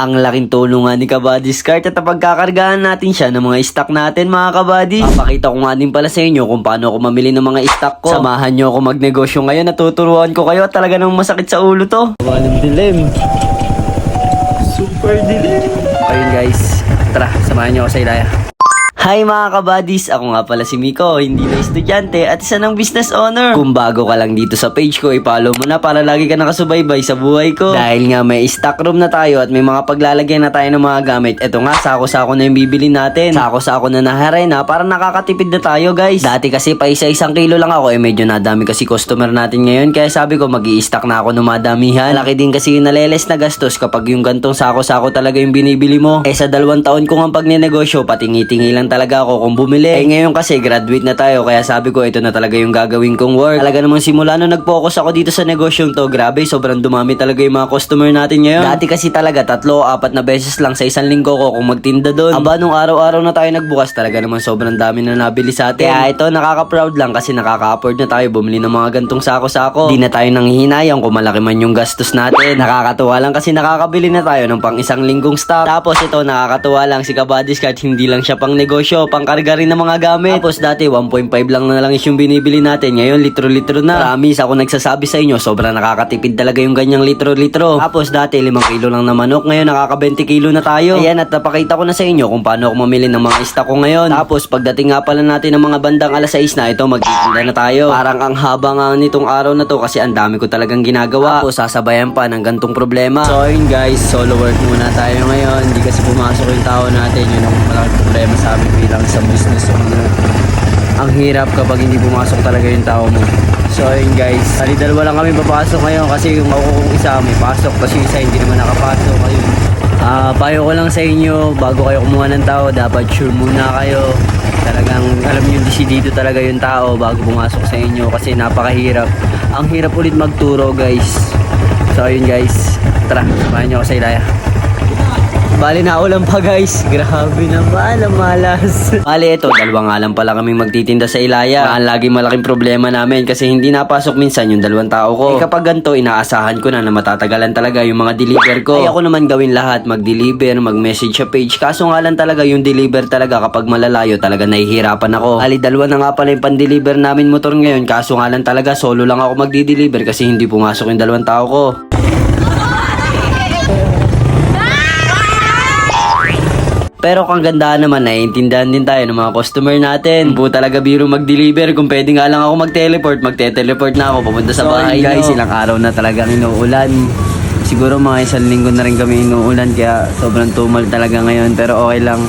Ang laking tulong nga ni Kabadis Cart at pagkakargahan natin siya ng mga stock natin mga kabadis. Papakita ko nga din pala sa inyo kung paano ako mamili ng mga stock ko. Samahan nyo ako magnegosyo ngayon. Natuturuan ko kayo. Talaga namang masakit sa ulo to. Walang dilim. Super dilim. Ayun guys. Tara, samahan nyo ako sa ilaya. Hi mga kabadis! Ako nga pala si Miko, hindi na estudyante at isa ng business owner. Kung bago ka lang dito sa page ko, i-follow mo na para lagi ka nakasubaybay sa buhay ko. Dahil nga may stock room na tayo at may mga paglalagyan na tayo ng mga gamit. Eto nga, sako-sako na yung bibili natin. Sako-sako na naharay na para nakakatipid na tayo guys. Dati kasi pa isa-isang kilo lang ako eh medyo nadami kasi customer natin ngayon. Kaya sabi ko mag stock na ako ng madamihan. Laki din kasi yung naleles na gastos kapag yung gantong sako-sako talaga yung binibili mo. Eh sa dalawang taon ko nga pag ninegosyo, patingi-tingi lang talaga ako kung bumili. Eh ngayon kasi graduate na tayo kaya sabi ko ito na talaga yung gagawin kong work. Talaga namang simula nung nag-focus ako dito sa negosyong to, grabe sobrang dumami talaga yung mga customer natin ngayon. Dati kasi talaga tatlo o apat na beses lang sa isang linggo ko kung magtinda doon. Aba nung araw-araw na tayo nagbukas talaga naman sobrang dami na nabili sa atin. Kaya ito nakaka-proud lang kasi nakaka-afford na tayo bumili ng mga gantong sako-sako. Di na tayo nanghihinayang kung malaki man yung gastos natin. Nakakatuwa lang kasi nakakabili na tayo ng pang isang linggong stock. Tapos ito nakakatuwa lang si Kabadis kahit hindi lang siya pang negosyo, pang karga rin ng mga gamit. Tapos dati 1.5 lang na lang is yung binibili natin. Ngayon litro-litro na. Promise ako nagsasabi sa inyo, sobrang nakakatipid talaga yung ganyang litro-litro. Tapos dati 5 kilo lang na manok, ngayon nakaka 20 kilo na tayo. Ayan at napakita ko na sa inyo kung paano ako mamili ng mga stock ko ngayon. Tapos pagdating nga pala natin ng mga bandang alas 6 na ito, magtitinda na tayo. Parang ang haba nga nitong araw na to kasi ang dami ko talagang ginagawa. Tapos sasabayan pa ng gantong problema. So yun guys, solo work muna tayo ngayon. Hindi kasi pumasok yung tao natin. Yun ang malaking problema sa amin bilang sa business owner. Ang hirap kapag hindi pumasok talaga yung tao mo. So yun guys, Sali dalawa lang kami papasok ngayon kasi yung kong isa may pasok kasi isa hindi naman nakapasok. Ayun. Ah, payo ko lang sa inyo, bago kayo kumuha ng tao, dapat sure muna kayo. Talagang alam niyo dito talaga yung tao bago pumasok sa inyo kasi napakahirap. Ang hirap ulit magturo guys. So ayun guys, tara, samahan niyo ako sa ilaya. Bali na ulan pa guys. Grabe naman, ang malas. Bali ito, dalawa nga lang pala kaming magtitinda sa Ilaya. Ang lagi malaking problema namin kasi hindi napasok minsan yung dalawang tao ko. Eh kapag ganito, inaasahan ko na na matatagalan talaga yung mga deliver ko. Ay ako naman gawin lahat, mag-deliver, mag-message sa page. Kaso nga lang talaga yung deliver talaga kapag malalayo talaga nahihirapan ako. Ali, dalawa na nga pala yung pan-deliver namin motor ngayon. Kaso nga lang talaga, solo lang ako magdi-deliver kasi hindi pumasok yung dalawang tao ko. Pero kung ganda naman, naiintindihan din tayo ng mga customer natin. Po talaga biro mag-deliver. Kung pwede nga lang ako mag-teleport, magte-teleport na ako papunta sa bahay guys, ilang araw na talagang inuulan. Siguro mga isang linggo na rin kami inuulan kaya sobrang tumal talaga ngayon. Pero okay lang,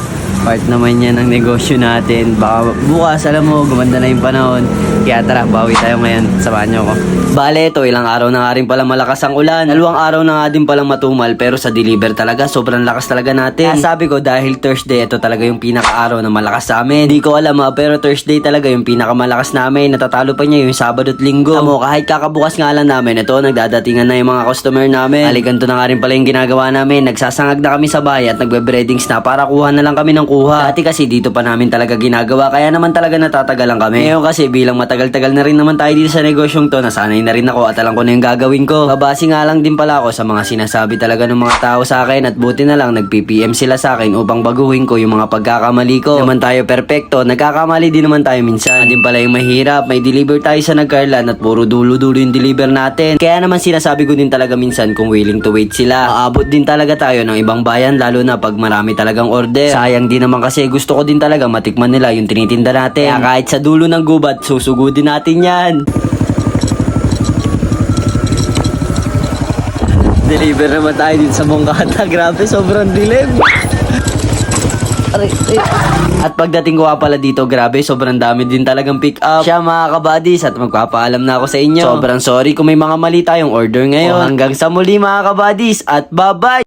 part naman yan ng negosyo natin. Baka bukas, alam mo, gumanda na yung panahon. Kaya tara, bawi tayo ngayon. Samahan niyo ako. Bale, ito, ilang araw na nga rin palang malakas ang ulan. Dalawang araw na nga din palang matumal, pero sa deliver talaga, sobrang lakas talaga natin. Kaya sabi ko, dahil Thursday, ito talaga yung pinaka-araw na malakas sa amin. Hindi ko alam ha, pero Thursday talaga yung pinakamalakas namin. Natatalo pa niya yung Sabado at Linggo. Amo, kahit kakabukas nga lang namin, ito, nagdadatingan na yung mga customer namin. Aliganto na nga rin pala yung ginagawa namin. Nagsasangag na kami sa bahay at nagbe-breadings na para kuha na lang kami ng kuha. Dati kasi dito pa namin talaga ginagawa, kaya naman talaga natatagalan kami. Ngayon kasi bilang matagal-tagal na rin naman tayo dito sa negosyong to, nasanay na rin ako at alam ko na yung gagawin ko. Babasi nga lang din pala ako sa mga sinasabi talaga ng mga tao sa akin at buti na lang nag-PPM sila sa akin upang baguhin ko yung mga pagkakamali ko. Naman tayo perfecto, nagkakamali din naman tayo minsan. Din pala yung mahirap, may deliver tayo sa nagkarlan at puro dulo-dulo yung deliver natin. Kaya naman sinasabi ko din talaga minsan kung willing to wait sila. Aabot din talaga tayo ng ibang bayan lalo na pag marami talagang order. Sayang din naman kasi gusto ko din talaga matikman nila yung tinitinda natin. Kaya kahit sa dulo ng gubat, susugudin natin yan. Deliver naman tayo din sa Mongkata. Grabe, sobrang dilim. At pagdating ko pala dito, grabe, sobrang dami din talagang pick up. Siya mga kabadis at magpapaalam na ako sa inyo. Sobrang sorry kung may mga mali tayong order ngayon. hanggang sa muli mga kabadis at bye-bye!